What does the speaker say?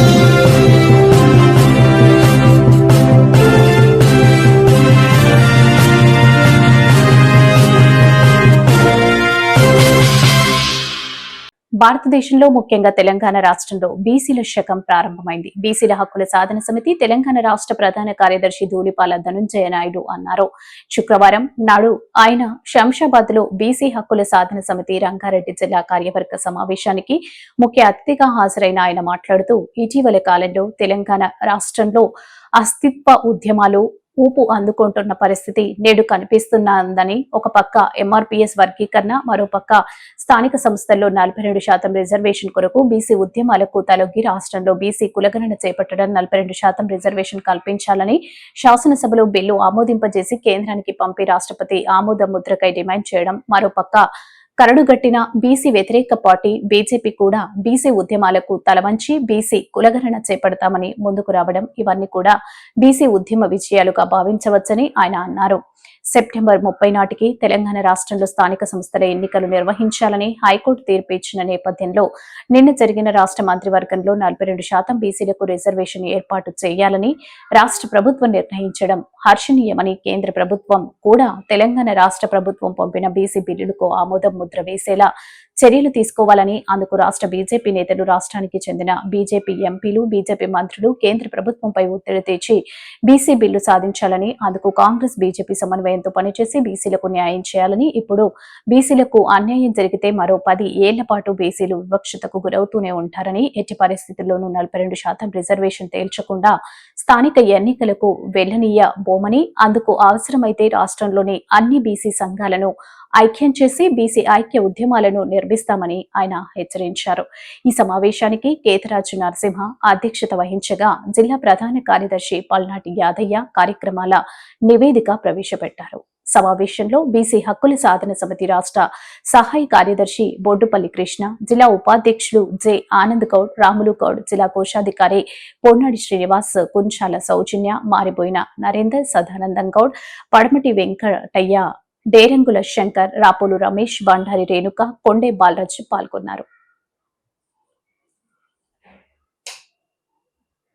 Thank you. భారతదేశంలో ముఖ్యంగా తెలంగాణ రాష్ట్రంలో బీసీల శకం ప్రారంభమైంది. బీసీల హక్కుల సాధన సమితి తెలంగాణ రాష్ట్ర ప్రధాన కార్యదర్శి ధూళిపాల ధనుంజయ నాయుడు అన్నారు. శుక్రవారం నాడు ఆయన శంషాబాద్లో బీసీ హక్కుల సాధన సమితి రంగారెడ్డి జిల్లా కార్యవర్గ సమావేశానికి ముఖ్య అతిథిగా హాజరైన ఆయన మాట్లాడుతూ ఇటీవల కాలంలో తెలంగాణ రాష్ట్రంలో అస్తిత్వ ఉద్యమాలు ఊపు అందుకుంటున్న పరిస్థితి నేడు కనిపిస్తున్నదని ఒక పక్క ఎంఆర్పీఎస్ వర్గీకరణ మరో పక్క స్థానిక సంస్థల్లో నలభై రెండు శాతం రిజర్వేషన్ కొరకు బీసీ ఉద్యమాలకు తలొగ్గి రాష్ట్రంలో బీసీ కులగణన చేపట్టడం నలభై రెండు శాతం రిజర్వేషన్ కల్పించాలని శాసనసభలో బిల్లు ఆమోదింపజేసి కేంద్రానికి పంపి రాష్ట్రపతి ఆమోద ముద్రకై డిమాండ్ చేయడం మరోపక్క కరడుగట్టిన బీసీ వ్యతిరేక పార్టీ బీజేపీ కూడా బీసీ ఉద్యమాలకు తలవంచి బీసీ కులగణన చేపడతామని ముందుకు రావడం ఇవన్నీ కూడా బీసీ ఉద్యమ విజయాలుగా భావించవచ్చని ఆయన అన్నారు. సెప్టెంబర్ ముప్పై నాటికి తెలంగాణ రాష్ట్రంలో స్థానిక సంస్థల ఎన్నికలు నిర్వహించాలని హైకోర్టు తీర్పు ఇచ్చిన నేపథ్యంలో నిన్న జరిగిన రాష్ట్ర మంత్రివర్గంలో నలభై రెండు శాతం బీసీలకు రిజర్వేషన్ ఏర్పాటు చేయాలని రాష్ట్ర ప్రభుత్వం నిర్ణయించడం హర్షణీయమని కేంద్ర ప్రభుత్వం కూడా తెలంగాణ రాష్ట్ర ప్రభుత్వం పంపిన బీసీ బిల్లులకు ఆమోదం ముద్ర వేసేలా చర్యలు తీసుకోవాలని అందుకు రాష్ట్ర బీజేపీ నేతలు రాష్ట్రానికి చెందిన బీజేపీ ఎంపీలు బీజేపీ మంత్రులు కేంద్ర ప్రభుత్వంపై ఒత్తిడి తెచ్చి బీసీ బిల్లు సాధించాలని అందుకు కాంగ్రెస్ బీజేపీ సమన్వయంతో పనిచేసి బీసీలకు న్యాయం చేయాలని ఇప్పుడు బీసీలకు అన్యాయం జరిగితే మరో పది ఏళ్ళ పాటు బీసీలు వివక్షతకు గురవుతూనే ఉంటారని ఎట్టి పరిస్థితుల్లోనూ నలభై రెండు శాతం రిజర్వేషన్ తేల్చకుండా స్థానిక ఎన్నికలకు వెళ్ళనీయ బోమని అందుకు అవసరమైతే రాష్ట్రంలోని అన్ని బీసీ సంఘాలను ఐక్యం చేసి బీసీ ఐక్య ఉద్యమాలను నిర్మిస్తామని ఆయన హెచ్చరించారు. ఈ సమావేశానికి కేతరాజు నరసింహ అధ్యక్షత వహించగా జిల్లా ప్రధాన కార్యదర్శి పల్నాటి యాదయ్య కార్యక్రమాల నివేదిక ప్రవేశపెట్టారు. సమావేశంలో బీసీ హక్కుల సాధన సమితి రాష్ట్ర సహాయ కార్యదర్శి బొడ్డుపల్లి కృష్ణ జిల్లా ఉపాధ్యక్షులు జె. ఆనంద్ గౌడ్ రాములు గౌడ్ జిల్లా కోశాధికారి పొన్నాడి శ్రీనివాస్ కుంచాల సౌజన్య మారిపోయిన నరేందర్ సదానందం గౌడ్ పడమటి వెంకటయ్య డేరంగుల శంకర్ రాపోలు రమేష్ బండారి రేణుక కొండే బాలరాజ్ పాల్గొన్నారు.